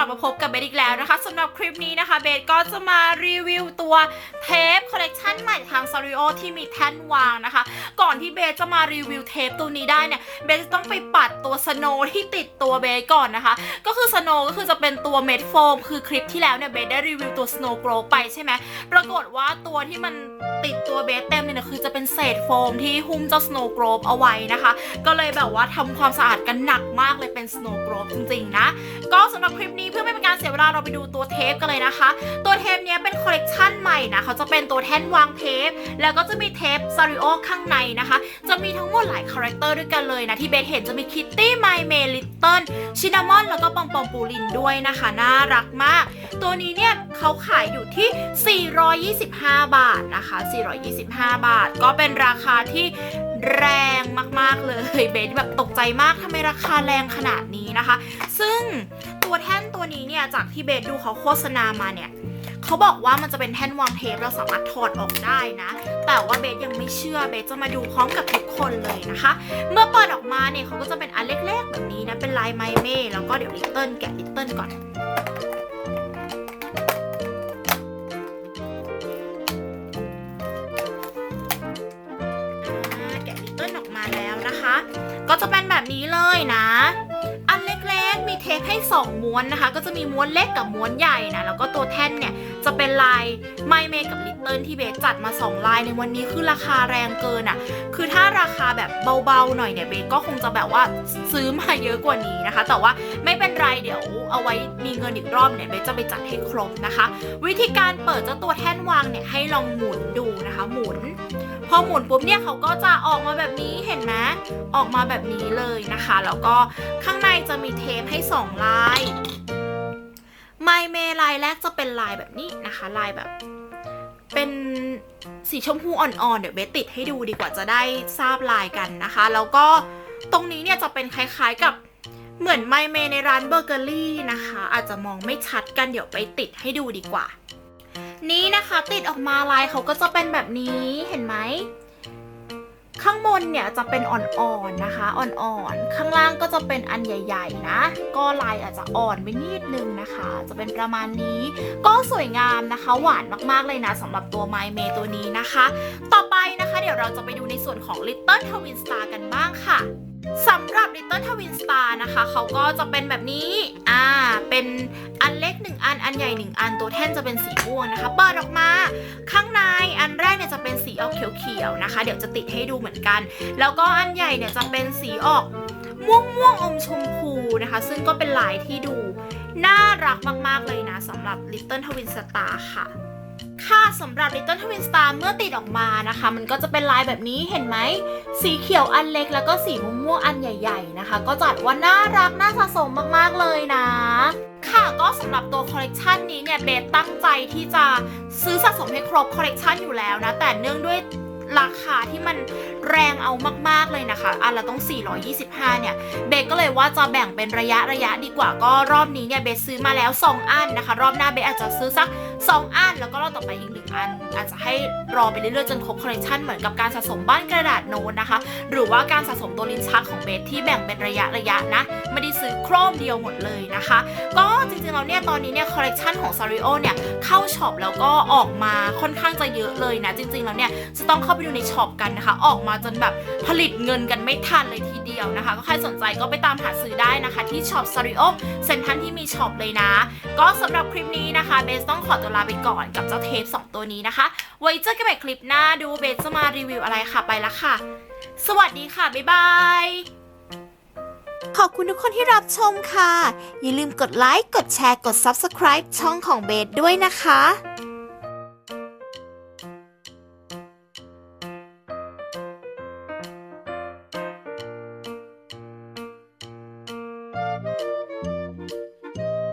ลับมาพบกับเบสอีกแล้วนะคะสำหรับคลิปนี้นะคะ เบสก็จะมารีวิวตัวเทปคอลเลกชันใหม่ทางซาริโอที่มีแท่นวางนะคะ ก่อนที่เบสจะมารีวิวเทปตัวนี้ได้เนี่ย เบสต้องไปปัดตัวสโนที่ติดตัวเบสก่อนนะคะ ก็คือสโนก็คือจะเป็นตัวเม็ดโฟม คือคลิปที่แล้วเนี่ยเบสได้รีวิวตัวสโนว์โกลไปใช่ไหมปรากฏว่าตัวที่มันติดตัวเบสเต็มเนี่ยคือจะเป็นเศษโฟมที่หุ้มเจ้าสโนว์โกลเอาไว้นะคะ ก็เลยแบบว่าทำความสะอาดกันหนักมากเลยเป็นสโนว์โกลจริงๆนะ ก็สำหรับคลิปนี้เพื่อไม่เป็นการเสียเวลาเราไปดูตัวเทปกันเลยนะคะ ตัวเทปเนี้ยเป็นคอลเลกชันใหม่นะเขาจะเป็นตัวแท่นวางเทป แล้วก็จะมีเทปซาริโอข้างในนะคะ จะมีทั้งหมดหลายคาแรคเตอร์ด้วยกันเลยนะ ที่เบสเห็นจะมีคิตตี้ไมเมลิตเติ้ลชินามอนแล้วก็ปองปองปูลินด้วยนะคะ น่ารักมาก ตัวนี้เนี่ยเขาขายอยู่ที่ 425 บาทนะคะ 425 บาท ก็เป็นราคาที่แรงมากๆเลยเบสแบบตกใจมากทำไมราคาแรงขนาดนี้นะคะ ซึ่งตัวแท่น ตัวนี้เนี่ยจากที่เบสดูเขาโฆษณามาเนี่ยเขาบอกว่ามันจะเป็นแท่นวางเทปเราสามารถถอดออกได้นะ แต่ว่าเบสยังไม่เชื่อเบสจะมาดูพร้อมกับทุกคนเลยนะคะ เมื่อเปิดออกมาเนี่ยเขาก็จะเป็นอันเล็กๆแบบนี้นะเป็นลายไมเม่แล้วก็เดี๋ยวลิตเติ้ลแกะลิตเติ้ลก่อนแกะลิตเติ้ลออกมาแล้วนะคะ ก็จะเป็นแบบนี้เลยนะ เทปให้ 2 ม้วนนะคะ ก็จะมีม้วนเล็กกับม้วนใหญ่นะ แล้วก็ตัวแท่นเนี่ย จะเป็นลายไมเมกับลิตเติ้ลที่เบสจัดมา 2 ลายในวันนี้คือราคาแรงเกินอะ่ะ คือถ้าราคาแบบเบาๆหน่อยเนี่ยเบสก็คงจะแบบว่าซื้อมาเยอะกว่านี้นะคะ แต่ว่าไม่เป็นไรเดี๋ยวเอาไว้มีเงินอีกรอบเนี่ยเบสจะไปจัดให้ครบนะคะ วิธีการเปิดเจ้าตัวแท่นวางเนี่ยให้ลองหมุนดูนะคะ หมุน พอหมุนปุ๊บเนี่ยเขาก็จะออกมาแบบนี้เห็นไหมออกมาแบบนี้เลยนะคะ แล้วก็ข้างในจะมีเทปให้สองลายไมเมลายแรกจะเป็นลายแบบนี้นะคะ ลายแบบ เป็นสีชมพูอ่อนๆ เดี๋ยวเบสติดให้ดูดีกว่าจะได้ทราบลายกันนะคะ แล้วก็ตรงนี้เนี่ยจะเป็นคล้ายๆกับเหมือนไมเมในร้านเบเกอรี่นะคะ อาจจะมองไม่ชัดกันเดี๋ยวไปติดให้ดูดีกว่า นี้นะคะติดออกมาลายเขาก็จะเป็นแบบนี้เห็นไหม ข้างบนเนี่ยจะเป็นอ่อนๆนะคะอ่อนๆ ข้างล่างก็จะเป็นอันใหญ่ ๆ นะ ก็ลายอาจจะอ่อนไปนิดนึงนะคะ จะเป็นประมาณนี้ ก็สวยงามนะคะ หวานมากๆเลยนะสำหรับตัวไมเมตัวนี้นะคะ ต่อไปนะคะ เดี๋ยวเราจะไปดูในส่วนของ Little Twin Star กันบ้างค่ะ สำหรับ Little Twin Star นะคะ เขาก็จะเป็นแบบนี้ อ่า เป็นอันเล็ก 1 อัน อันใหญ่ 1 อัน ตัวแท่นจะเป็นสีม่วงนะคะ เปิดออกมา ข้างในอันแรกเนี่ยจะเป็นสีออกเขียวๆนะคะ เดี๋ยวจะติดให้ดูเหมือนกัน แล้วก็อันใหญ่เนี่ยจะเป็นสีออกม่วงม่วงอมชมพูนะคะ ซึ่งก็เป็นลายที่ดู น่ารักมากๆเลยนะสำหรับ Little Twin Star ค่ะ ค่ะสำหรับ Little Twin Star เมื่อติดออกมานะคะ มันก็จะเป็นลายแบบนี้เห็นไหม สีเขียวอันเล็กแล้วก็สีม่วงอันใหญ่ ๆนะคะ ก็จัดว่าน่ารักน่าสะสมมากๆเลยนะค่ะก็สำหรับตัวคอลเลกชันนี้เนี่ยเบสตั้งใจที่จะซื้อสะสมให้ครบคอลเลกชันอยู่แล้วนะ แต่เนื่องด้วย แรงเอามากๆเลยนะคะ อันละต้อง 425 เนี่ย เบสก็เลยว่าจะแบ่งเป็นระยะระยะดีกว่า ก็รอบนี้เนี่ยเบสซื้อมาแล้ว 2 อันนะคะ รอบหน้าเบสอาจจะซื้อสัก 2 อัน แล้วก็รอบต่อไปอีกหนึ่งอัน อาจจะให้รอไปเรื่อยๆจนครบคอลเลกชันเหมือนกับการสะสมบ้านกระดาษโน้ตนะคะ หรือว่าการสะสมตัวลิ้นชักของเบสที่แบ่งเป็นระยะระยะนะ ไม่ได้ซื้อโครมเดียวหมดเลยนะคะ ก็จริงๆแล้วเนี่ยตอนนี้เนี่ยคอลเลกชันของ s a r i o เนี่ยเข้าช็อปแล้วก็ออกมาค่อนข้างจะเยอะเลยนะ จริงๆแล้วเนี่ยจะต้องเข้าไปดูในช็อปกันนะคะ ออกมาจนแบบผลิตเงินกันไม่ทันเลยทีเดียวนะคะ ก็ใครสนใจก็ไปตามหาซื้อได้นะคะ ที่ช็อป s a r i o เซ็นทรัลที่มีช็อปเลยนะ ก็สำหรับคลิปนี้นะคะเบสต้องขอตัวลาไปก่อนกับเจ้าเทป 2 ตัวนี้นะคะ ไว้เจอกันใหม่คลิปหน้าดูเบสจะมารีวิวอะไรค่ะไปละค่ะ สวัสดีค่ะ บ๊ายบายขอบคุณทุกคนที่รับชมค่ะ อย่าลืมกดไลค์ กดแชร์ กด Subscribe ช่องของเบสด้วยนะคะ